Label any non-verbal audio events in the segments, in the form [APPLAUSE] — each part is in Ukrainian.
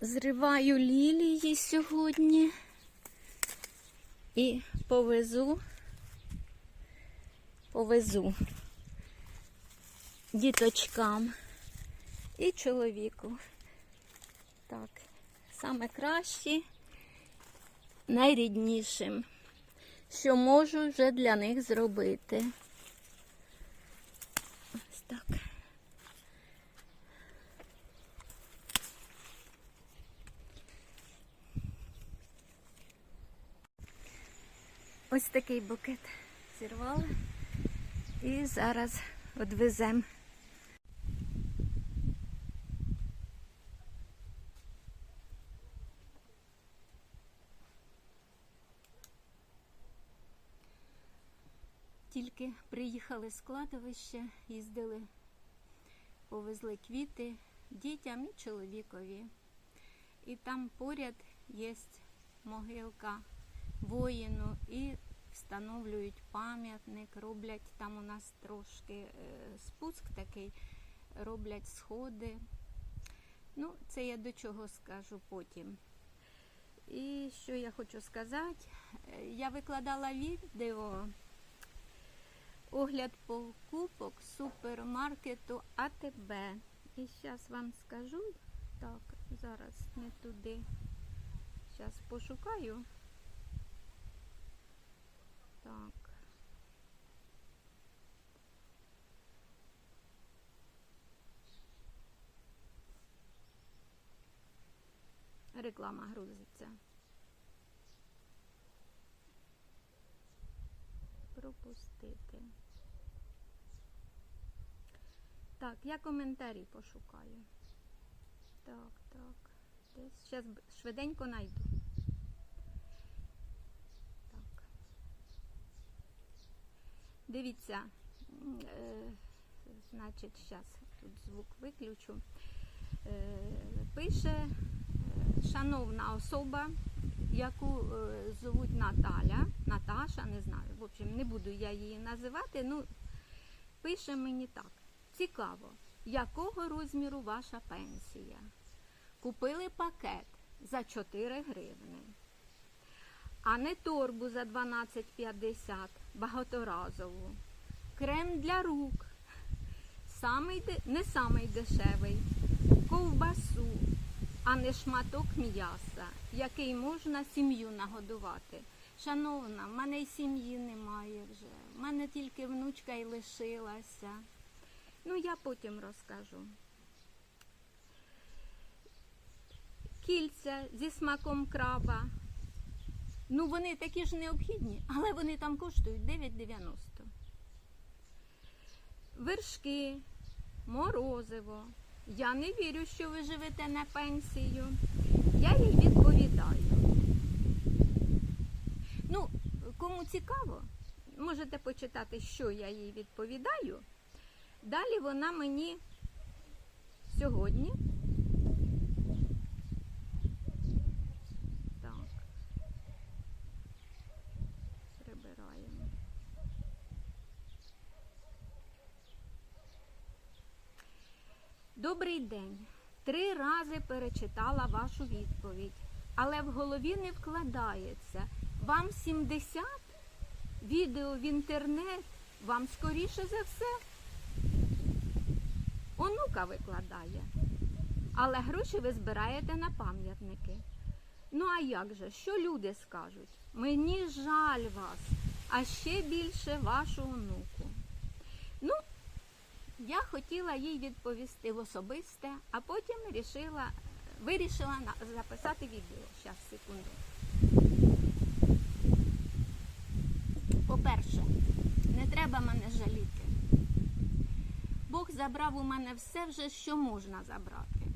Зриваю лілії сьогодні і повезу, повезу діточкам і чоловіку. Так, саме кращі, найріднішим, що можу вже для них зробити. Ось так. Ось такий букет зірвала і зараз відвеземо. Тільки приїхали з кладовища, їздили, повезли квіти дітям і чоловікові. І там поряд є могилка воїну і встановлюють пам'ятник, роблять там у нас трошки е, спуск такий, роблять сходи. Ну, це я до чого скажу потім. І що я хочу сказати? Е, Я викладала відео огляд покупок супермаркету АТБ. І зараз вам скажу. Так, зараз не туди. Зараз пошукаю. Так. Реклама грузиться. Пропустити. Так, я коментарі пошукаю. Так, так. Десь зараз швиденько найду. Дивіться, е, значить, зараз тут звук виключу. Е, пише е, шановна особа, яку звуть Наталя, Наташа, не знаю, в общем, не буду я її називати, ну, пише мені так. Цікаво, якого розміру ваша пенсія? Купили пакет за 4 гривни, а не торбу за 12,50 багаторазову. Крем для рук. Самий, не самий дешевий. Ковбасу, а не шматок м'яса, який можна сім'ю нагодувати. Шановна, в мене й сім'ї немає вже. В мене тільки внучка й лишилася. Ну, я потім розкажу. Кільця зі смаком краба. Ну, вони такі ж необхідні, але вони там коштують 9,90. Вершки, морозиво. Я не вірю, що ви живете на пенсію. Я їй відповідаю. Ну, кому цікаво, можете почитати, що я їй відповідаю. Далі вона мені сьогодні. Так. Прибираємо. Добрий день. Три рази перечитала вашу відповідь, але в голові не вкладається. Вам 70? Відео в інтернет, вам скоріше за все. Онука викладає. Але гроші ви збираєте на пам'ятники. Ну а як же, що люди скажуть? Мені жаль вас, а ще більше вашу онуку. Я хотіла їй відповісти в особисте, а потім рішила, вирішила записати відео. Зараз, секунду. По-перше, не треба мене жаліти. Бог забрав у мене все вже, що можна забрати.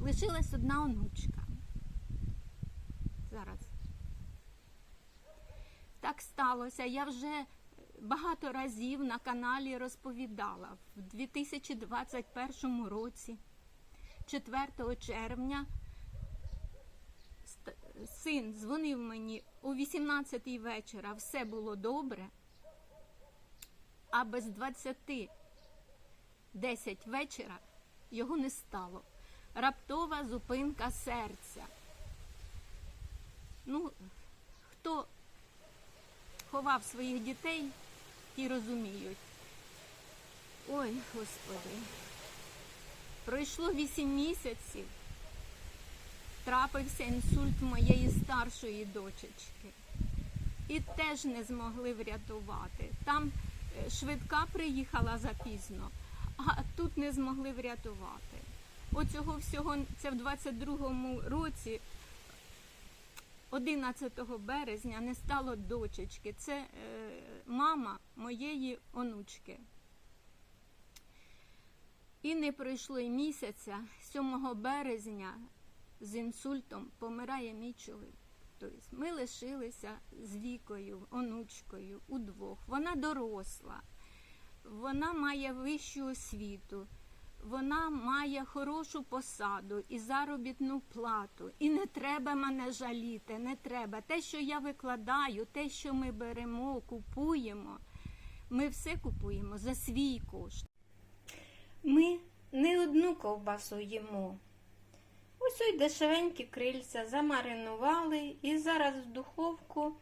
Лишилась одна онучка. Зараз. Так сталося. Я вже багато разів на каналі розповідала. В 2021 році, 4 червня, син дзвонив мені о 18 вечора, все було добре, а без 20 10 вечора його не стало. раптова зупинка серця. Ну, хто ховав своїх дітей, ті розуміють. Ой, Господи, пройшло вісім місяців, трапився інсульт моєї старшої дочечки. І теж не змогли врятувати. Там е, швидка приїхала запізно, а тут не змогли врятувати. Оцього всього це в 22-му році, 11 березня, не стало дочечки. Це е, мама моєї онучки. І не пройшло й місяця, 7 березня з інсультом помирає мій чоловік. Тобто ми лишилися з вікою, онучкою удвох. Вона доросла, вона має вищу освіту, вона має хорошу посаду і заробітну плату. І не треба мене жаліти, не треба. Те, що я викладаю, те, що ми беремо, купуємо, ми все купуємо за свій кошт. Ми не одну ковбасу їмо. Ось ой дешевенькі крильця замаринували і зараз в духовку.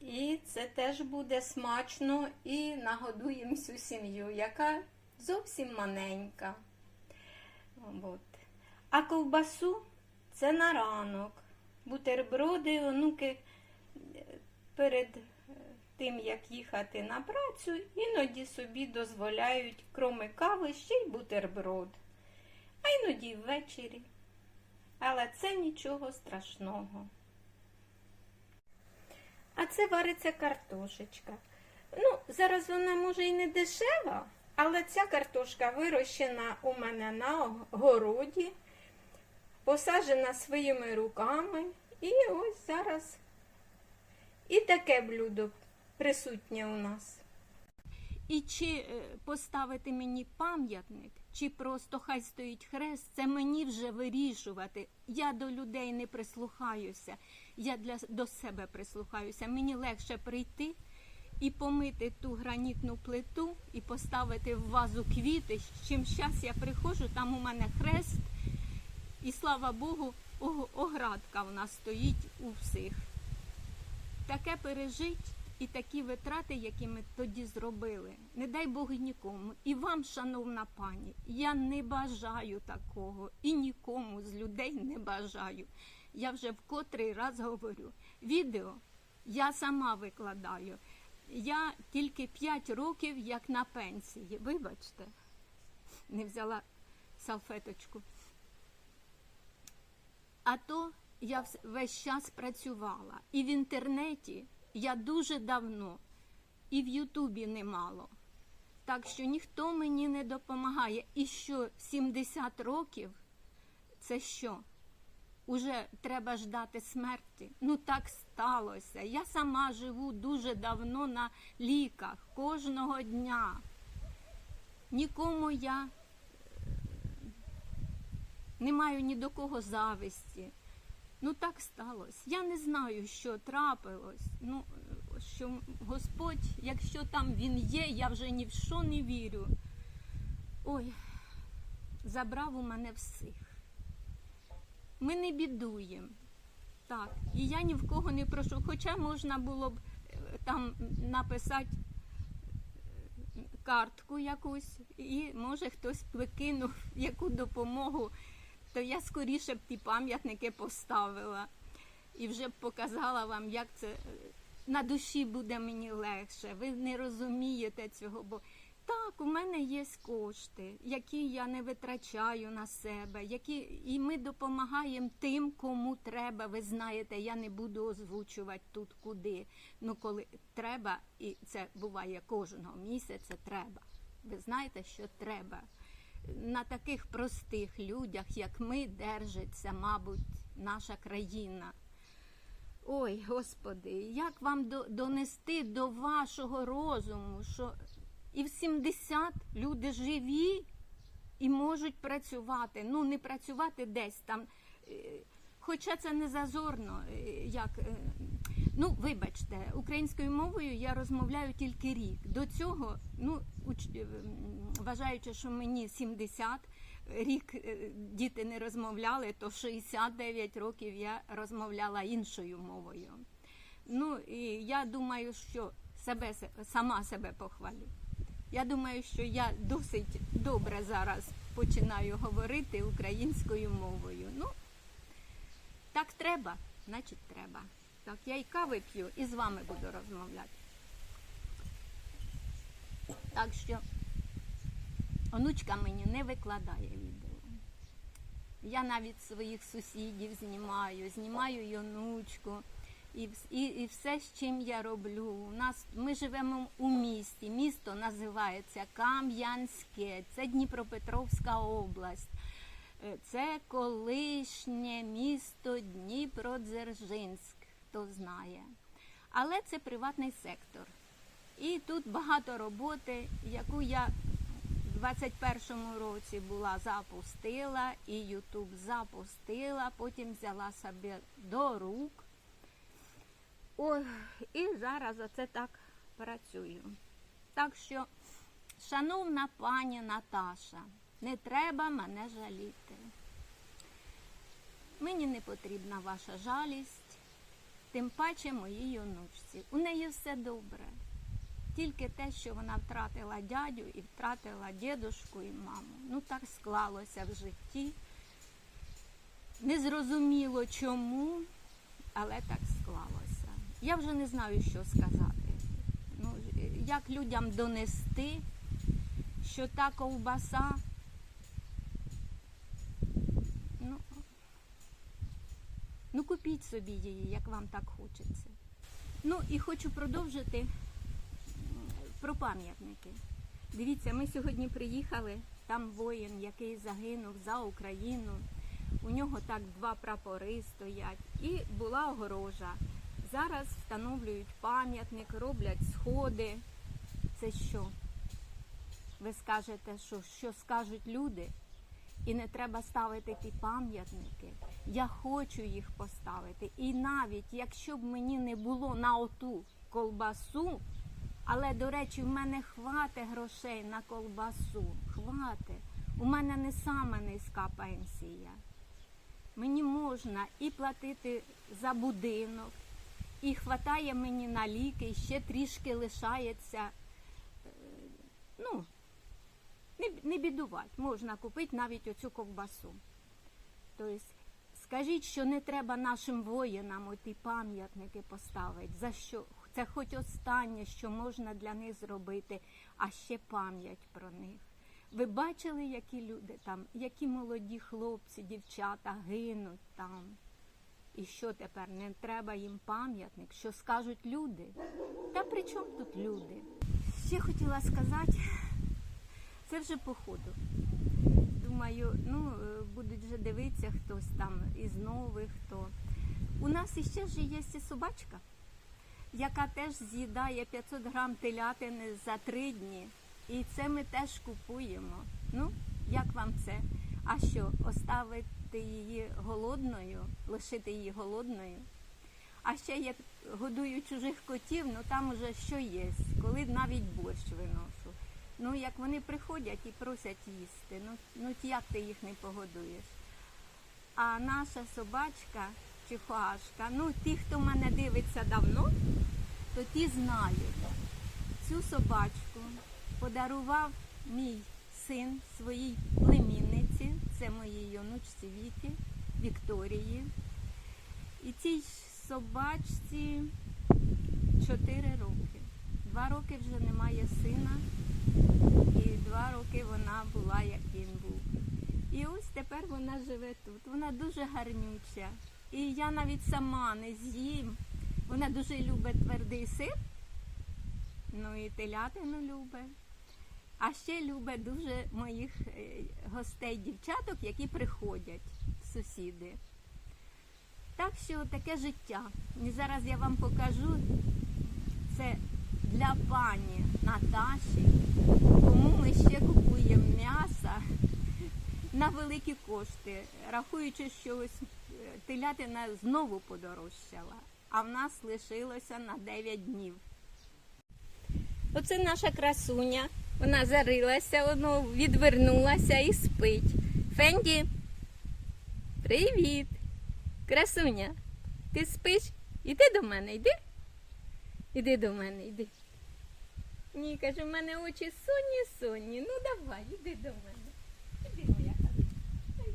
І це теж буде смачно і нагодуємо всю сім'ю, яка зовсім маленька. От. А ковбасу це на ранок. Бутерброди, онуки е, перед е, тим, як їхати на працю, іноді собі дозволяють, кроме кави, ще й бутерброд. А іноді ввечері. Але це нічого страшного. А це вариться картошечка. Ну, зараз вона може і не дешева, але ця картошка вирощена у мене на городі, посаджена своїми руками. І ось зараз і таке блюдо присутнє у нас. І чи е, поставити мені пам'ятник, чи просто хай стоїть хрест, це мені вже вирішувати. Я до людей не прислухаюся, я для, до себе прислухаюся. Мені легше прийти і помити ту гранітну плиту і поставити в вазу квіти. Чим зараз я приходжу, там у мене хрест, і слава Богу, оградка в нас стоїть у всіх. Таке пережить і такі витрати, які ми тоді зробили. Не дай Бог нікому. І вам, шановна пані, я не бажаю такого і нікому з людей не бажаю. Я вже в котрий раз говорю. Відео я сама викладаю. Я тільки 5 років як на пенсії. Вибачте, не взяла салфеточку. А то я весь час працювала. І в інтернеті я дуже давно, і в Ютубі немало. Так що ніхто мені не допомагає. І що 70 років це що? Уже треба ждати смерті. Ну так сталося. Я сама живу дуже давно на ліках кожного дня. Нікому я е, не маю ні до кого зависті. Ну так сталося. Я не знаю, що трапилось. Ну, що Господь, якщо там він є, я вже ні в що не вірю. Ой, забрав у мене всіх. Ми не бідуємо. Так, і я ні в кого не прошу. Хоча можна було б е, там написати е, картку якусь, і може хтось викинув [LAUGHS] яку допомогу, то я скоріше б ті пам'ятники поставила і вже б показала вам, як це е, на душі буде мені легше. Ви не розумієте цього, бо так, у мене є кошти, які я не витрачаю на себе, які і ми допомагаємо тим, кому треба. Ви знаєте, я не буду озвучувати тут куди. Ну, коли треба, і це буває кожного місяця, треба. Ви знаєте, що треба. На таких простих людях, як ми, держиться, мабуть, наша країна. Ой, Господи, як вам донести до вашого розуму, що і в 70 люди живі і можуть працювати. Ну, не працювати десь там. е, Хоча це не зазорно, е, як. е, Ну, вибачте, українською мовою я розмовляю тільки рік. До цього, ну, уч- вважаючи, що мені 70, рік діти не розмовляли, то 69 років я розмовляла іншою мовою. Ну і я думаю, що себе сама себе похвалю. Я думаю, що я досить добре зараз починаю говорити українською мовою. Ну, так треба, значить треба. Так, я і кави п'ю і з вами буду розмовляти. Так що онучка мені не викладає відео. Я навіть своїх сусідів знімаю, знімаю й онучку. І, і, і все, з чим я роблю. У нас ми живемо у місті. Місто називається Кам'янське, це Дніпропетровська область. Е, Це колишнє місто Дніпродзержинськ, хто знає. Але це приватний сектор. І тут багато роботи, яку я в 21-му році була запустила, і Ютуб запустила, потім взяла собі до рук. Ой, і зараз оце так працюю. Так що, шановна пані Наташа, не треба мене жаліти. Мені не потрібна ваша жалість, тим паче моїй онучці. У неї все добре. Тільки те, що вона втратила дядю і втратила дідушку і маму. Ну так склалося в житті. Незрозуміло чому, але так склалося. Я вже не знаю, що сказати. Ну, як людям донести, що та ковбаса. Ну, ну купіть собі її, як вам так хочеться. Ну і хочу продовжити про пам'ятники. Дивіться, ми сьогодні приїхали, там воїн, який загинув за Україну. У нього так два прапори стоять. І була огорожа. Зараз встановлюють пам'ятник, роблять сходи. Це що? Ви скажете, що, що скажуть люди? І не треба ставити ті пам'ятники. Я хочу їх поставити. І навіть якщо б мені не було на оту колбасу, але, до речі, в мене хватить грошей на колбасу. Хватить. У мене не сама низька пенсія. Мені можна і платити за будинок, і хватає мені на ліки, і ще трішки лишається. Е, Ну, не, не бідувати, можна купити навіть оцю ковбасу. Тобто, скажіть, що не треба нашим воїнам оті пам'ятники поставити. За що? Це хоч останнє, що можна для них зробити, а ще пам'ять про них. Ви бачили, які люди там, які молоді хлопці, дівчата гинуть там. І що тепер? Не треба їм пам'ятник? Що скажуть люди? Та при чому тут люди? Ще хотіла сказати, це вже по ходу. Думаю, ну е, будуть вже дивитися хтось там із нових, хто. У нас іще ж є собачка, яка теж з'їдає 500 грам телятини за три дні. І це ми теж купуємо. Ну, як вам це? А що, оставити її голодною, лишити її голодною? А ще я годую чужих котів, ну там уже що є, коли навіть борщ виношу. Ну, як вони приходять і просять їсти, ну, ну як ти їх не погодуєш? А наша собачка чихуашка, ну ті, хто мене дивиться давно, то ті знають. Цю собачку подарував мій син своїй племінниці, це моїй онучці Віті, Вікторії. І цій собачці 4 роки. Два роки вже немає сина, і два роки вона була, як він був. І ось тепер вона живе тут. Вона дуже гарнюча. І я навіть сама не з'їм. Вона дуже любить твердий сир, ну і телятину любить. А ще любить дуже моїх е, гостей, дівчаток, які приходять, сусіди. Так що таке життя. І зараз я вам покажу це для пані Наташі, кому ми ще купуємо м'ясо на великі кошти, рахуючи, що ось е, телятина знову подорожчала, а в нас лишилося на 9 днів. Оце наша красуня. Вона зарилася, воно відвернулася і спить. Фенді. Привіт. Красуня. Ти спиш? Іди до мене, йди. Іди до мене, йди. Ні, каже, в мене очі сонні, сонні. Ну давай, іди до мене. Іди, моя хороша.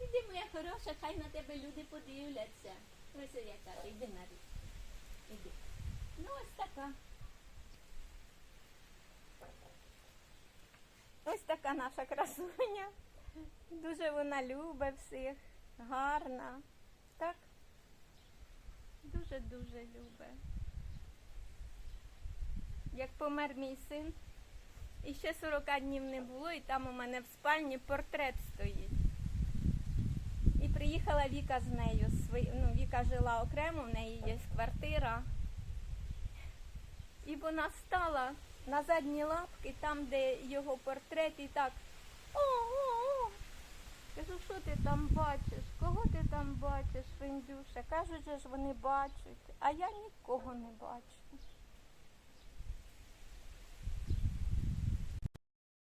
Іди. Моя хороша, хай на тебе люди подивляться. Ось яка, іди на рік. Іди. Ну, ось така. Ось така наша красуня. Дуже вона любить всіх. Гарна. Так? Дуже-дуже любить. Як помер мій син, і ще 40 днів не було, і там у мене в спальні портрет стоїть. І приїхала Віка з нею. Ну, Віка жила окремо, в неї є квартира. І вона стала на задні лапки, там, де його портрет, і так. О-о-о. Кажу, що ти там бачиш? Кого ти там бачиш, Фендюша? Кажуть, що ж вони бачать, а я нікого не бачу.